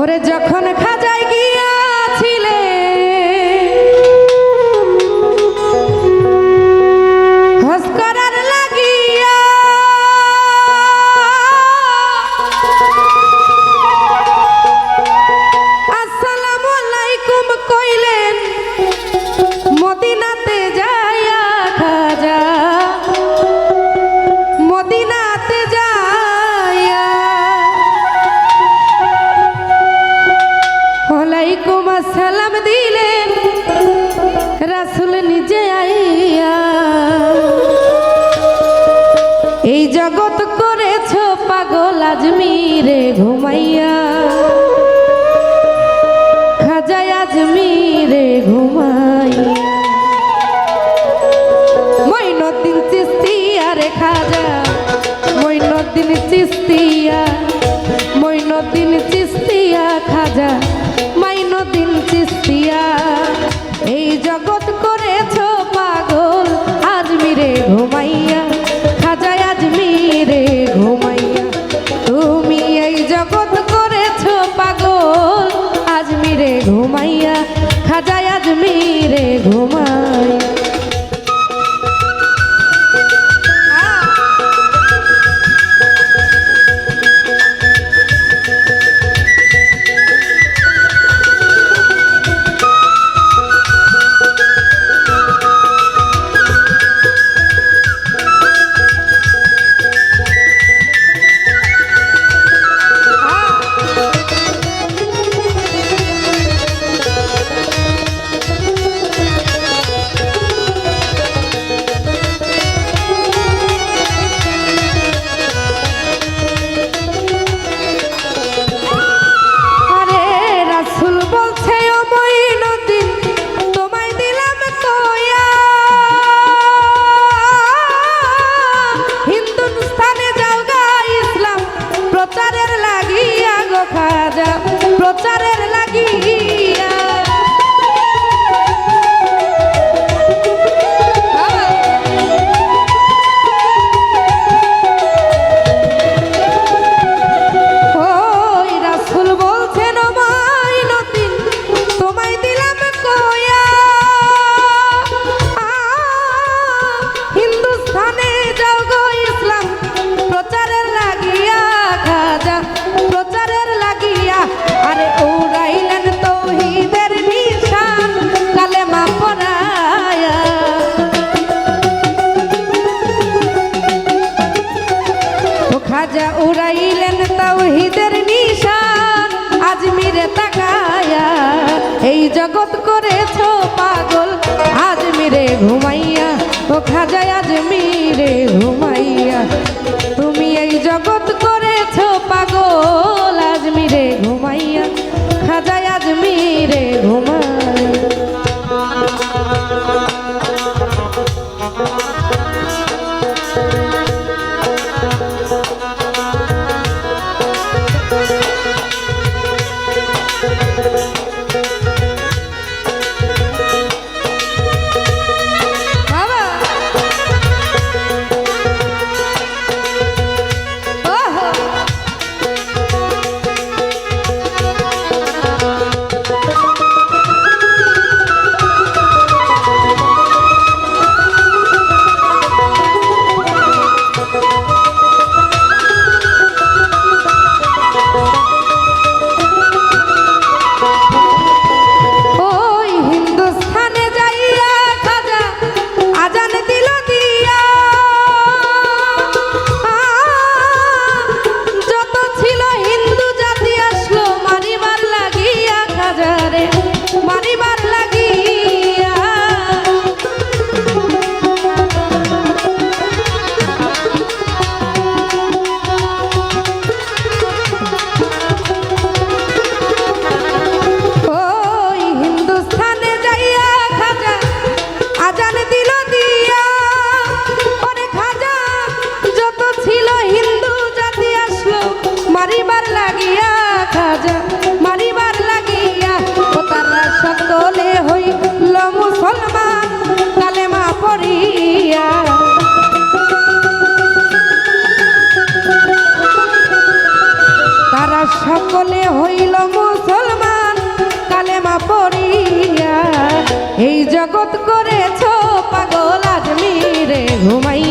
ওরে যখন খাজায় গিয়াছিলে সালাম দিলেন রাসুল নিজে আইয়া, এই জগৎ করেছ পাগল আজমিরে ঘুমাইয়া খাজায় আজমিরে ঘুমাইয়া মইনদিন চিস্তিয়া আরে খাজা মইনদিন চিস্তিয়া মইনদিন চিস্তিয়া খাজা। আজমিরে ঘুমা শহীদের নিশান আজমিরে তাকায়া। এই জগৎ করেছ পাগল আজমিরে ঘুমাইয়া। ও খাজায় আজমি তারা সকলে হইল মুসলমান কালেমা পড়িয়া এই জগৎ করেছ পাগল আদমি রে ঘুমাই